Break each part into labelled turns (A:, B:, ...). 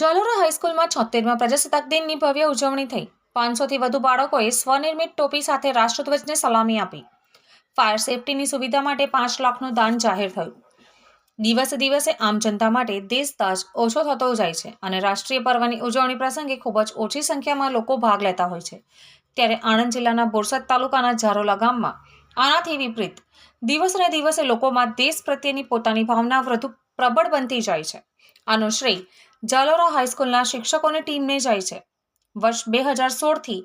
A: હાઈસ્કૂલમાં છોતેરમાં પ્રજાસત્તાક દિનની ભવ્ય ઉજવણી થઈ. પાંચસોથી વધુ બાળકોએ સ્વનિર્મિત ટોપી સાથે રાષ્ટ્રધ્વજને સલામી આપી. ફાયર સેફટીની સુવિધા માટે પાંચ લાખનું દાન જાહેર થયું. દિવસે દિવસે આમ જનતા માટે દેશતાજ ઓછો થતો જાય છે અને રાષ્ટ્રીય પર્વની ઉજવણી પ્રસંગે ખૂબ જ ઓછી સંખ્યામાં લોકો ભાગ લેતા હોય છે. ત્યારે આણંદ જિલ્લાના બોરસદ તાલુકાના ઝારોલા ગામમાં આનાથી વિપરીત, દિવસને દિવસે લોકોમાં દેશ પ્રત્યેની પોતાની ભાવના વધુ પ્રબળ બનતી જાય છે. આનો શ્રેય જાલોરા હાઈસ્કૂલના શિક્ષકોની ટીમને જાય છે. વર્ષ બે હજાર સોળથી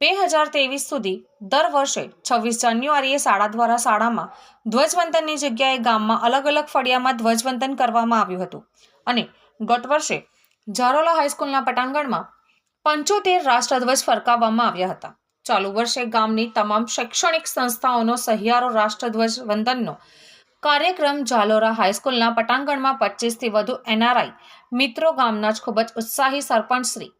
A: બે હજાર ત્રેવીસ સુધી દર વર્ષે છવ્વીસ જાન્યુઆરીએ શાળા દ્વારા શાળામાં ધ્વજવંદનની જગ્યાએ ગામમાં અલગ અલગ ફળિયામાં ધ્વજવંદન કરવામાં આવ્યું હતું. અને ગત વર્ષે જારોલા હાઈસ્કૂલના પટાંગણમાં પંચોતેર રાષ્ટ્રધ્વજ ફરકાવવામાં આવ્યા હતા. ચાલુ વર્ષે ગામની તમામ શૈક્ષણિક સંસ્થાઓનો સહિયારો રાષ્ટ્રધ્વજ વંદનનો કાર્યક્રમ ઝાલોરા હાઈસ્કૂલના પટાંગણમાં પચીસથી વધુ એનઆરઆઈ, મિત્રો ગામના જ ખૂબ જ ઉત્સાહી સરપંચ શ્રી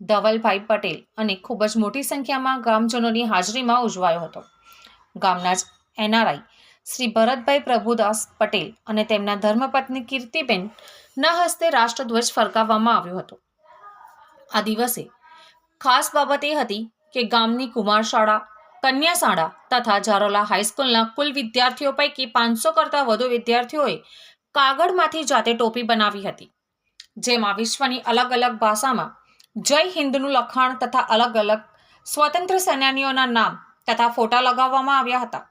A: ધવલભાઈ પટેલ અને ખૂબ જ મોટી સંખ્યામાં ગ્રામજનોની હાજરીમાં ઉજવાયો હતો. ગામના જ એનઆરઆઈ શ્રી ભરતભાઈ પ્રભુદાસ પટેલ અને તેમના ધર્મપત્ની કીર્તિબેન ના હસ્તે રાષ્ટ્રધ્વજ ફરકાવવામાં આવ્યો હતો. આ દિવસે ખાસ બાબત એ હતી કે ગામની કુમાર શાળા કન્યા શાળા તથા ઝારોલા હાઈસ્કૂલના કુલ વિદ્યાર્થીઓ પૈકી પાંચસો કરતાં વધુ વિદ્યાર્થીઓએ કાગળમાંથી જાતે ટોપી બનાવી હતી. જેમાં વિશ્વની અલગ અલગ ભાષામાં જય હિન્દનું લખાણ તથા અલગ અલગ સ્વતંત્ર સેનાનીઓના નામ તથા ફોટા લગાવવામાં આવ્યા હતા.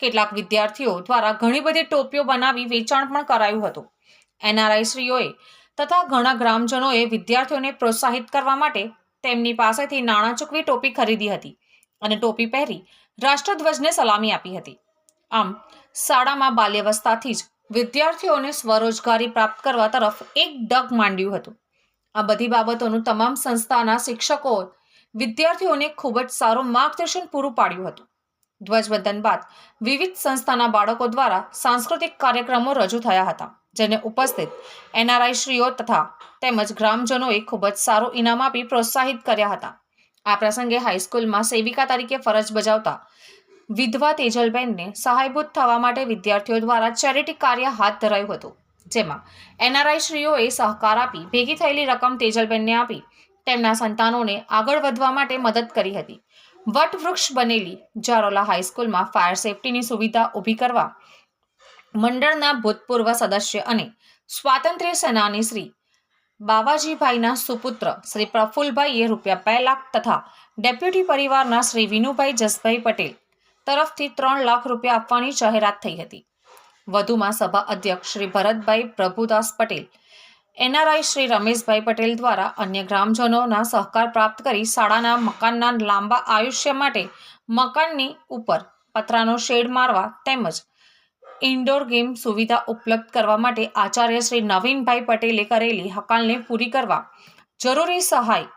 A: કેટલાક વિદ્યાર્થીઓ દ્વારા ઘણી બધી ટોપીઓ બનાવી વેચાણ પણ કરાયું હતું. એનઆરઆઈ શ્રીઓએ તથા ઘણા ગ્રામજનોએ વિદ્યાર્થીઓને પ્રોત્સાહિત કરવા માટે તેમની પાસેથી નાણાં ચૂકવી ટોપી ખરીદી હતી. અને ટોપી પહેરી રાષ્ટ્રધ્વજને સલામી આપી હતી. આમ, શાળામાં બાલ્યવસ્થાથી જ વિદ્યાર્થીઓને સ્વરોજગારી પ્રાપ્ત કરવા તરફ એક ડગ માંડ્યું હતું. આ બધી બાબતોનું તમામ સંસ્થાના શિક્ષકો વિદ્યાર્થીઓને ખૂબ જ સારું માર્ગદર્શન પૂરું પાડ્યું હતું. ધ્વજવંદન બાદ વિવિધ સંસ્થાના બાળકો દ્વારા સાંસ્કૃતિક કાર્યક્રમો રજૂ થયા હતા, જેને ઉપસ્થિત એનઆરઆઈ શ્રીઓ તથા તેમજ ગ્રામજનોએ ખૂબ જ સારું ઇનામ આપી પ્રોત્સાહિત કર્યા હતા. આ પ્રસંગે હાઈસ્કૂલમાં સેવિકા તરીકે ફરજ બજાવતા વિધવા તેજલબેનને સહાયભૂત થવા માટે વિદ્યાર્થીઓ દ્વારા ચેરિટી કાર્ય હાથ ધરાયું હતું, જેમાં એનઆરઆઈ શ્રીઓએ સહકાર આપી, ભેગી થયેલી રકમ તેજલબેનને આપી, તેમના સંતાનોને આગળ વધવા માટે મદદ કરી હતી. વટવૃક્ષ બનેલી જારોલા હાઈસ્કૂલમાં ફાયર સેફટીની સુવિધા ઊભી કરવા મંડળના ભૂતપૂર્વ સદસ્ય અને સ્વાતંત્ર્ય સેનાની શ્રી બાવાજીભાઈના સુપુત્ર શ્રી પ્રફુલભાઈએ રૂપિયા બે લાખ તથા ડેપ્યુટી પરિવારના શ્રી વિનુભાઈ જસભાઈ પટેલ તરફથી ત્રણ લાખ રૂપિયા આપવાની જાહેરાત થઈ હતી. વધુમાં સભા અધ્યક્ષ શ્રી ભરતભાઈ પ્રભુદાસ પટેલ, એનઆરઆઈ શ્રી રમેશભાઈ પટેલ દ્વારા અન્ય ગ્રામજનોના સહકાર પ્રાપ્ત કરી શાળાના મકાનના લાંબા આયુષ્ય માટે મકાનની ઉપર પતરાનો શેડ મારવા તેમજ ઇન્ડોર ગેમ સુવિધા ઉપલબ્ધ કરવા માટે આચાર્ય શ્રી નવીનભાઈ પટેલે કરેલી હકાલને પૂરી કરવા જરૂરી સહાય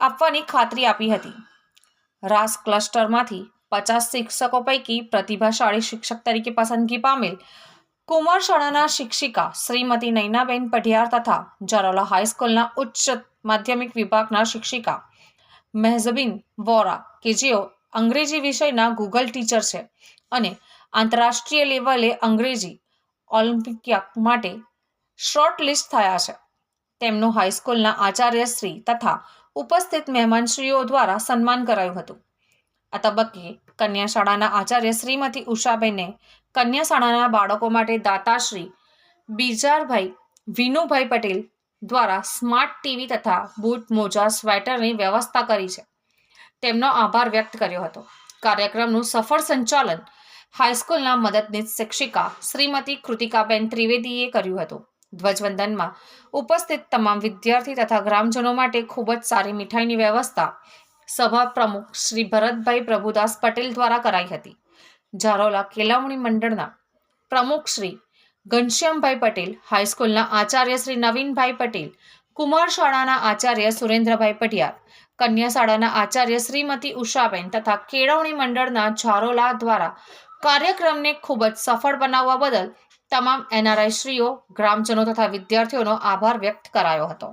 A: આપવાની ખાતરી આપી હતી. રાસ ક્લસ્ટરમાંથી પચાસ શિક્ષકો પૈકી પ્રતિભાશાળી શિક્ષક તરીકે પસંદગી પામેલ કુમાર શાળાના શિક્ષિકા શ્રીમતી નૈનાબેન પઢિયાર તથા જરોલા હાઈસ્કૂલના ઉચ્ચ માધ્યમિક વિભાગના શિક્ષિકા મહેઝબીન વોરા કે જેઓ અંગ્રેજી વિષયના ગૂગલ ટીચર છે અને આંતરરાષ્ટ્રીય લેવલે અંગ્રેજી ઓલિમ્પિક માટે શોર્ટ લિસ્ટ થયા છે. તેમનું હાઈસ્કૂલના આચાર્યશ્રી તથા ઉપસ્થિત મહેમાનશ્રીઓ દ્વારા સન્માન કરાયું હતું. આ તબક્કે કન્યા શાળાના આચાર્ય શ્રીમતી ઉષાબેને કન્યા શાળાના બાળકો માટે દાતાશ્રી બીજારભાઈ વિનુભાઈ પટેલ દ્વારા સ્માર્ટ ટીવી તથા બૂટ, મોજા, સ્વેટરની વ્યવસ્થા કરી છે. તેમનો આભાર વ્યક્ત કર્યો હતો. કાર્યક્રમનું સફળ સંચાલન હાઈસ્કૂલના મદદનીશ શિક્ષિકા શ્રીમતી કૃતિકાબેન ત્રિવેદીએ કર્યું હતું. ધ્વજવંદનમાં ઉપસ્થિત તમામ વિદ્યાર્થી તથા ગ્રામજનો માટે ખૂબ જ સારી મીઠાઈની વ્યવસ્થા સભા પ્રમુખ શ્રી ભરતભાઈ પ્રભુદાસ પટેલ દ્વારા કરાઈ હતી. ઝારોલા કેળવણી મંડળના પ્રમુખ શ્રી ઘનશ્યામભાઈ પટેલ, હાઈસ્કૂલના આચાર્ય શ્રી નવીનભાઈ પટેલ, કુમાર શાળાના આચાર્ય સુરેન્દ્રભાઈ પટિયાર, કન્યા શાળાના આચાર્ય શ્રીમતી ઉષાબેન તથા કેળવણી મંડળના ઝારોલા દ્વારા કાર્યક્રમને ખૂબ જ સફળ બનાવવા બદલ તમામ એનઆરઆઈ શ્રીઓ, ગ્રામજનો તથા વિદ્યાર્થીઓનો આભાર વ્યક્ત કરાયો હતો.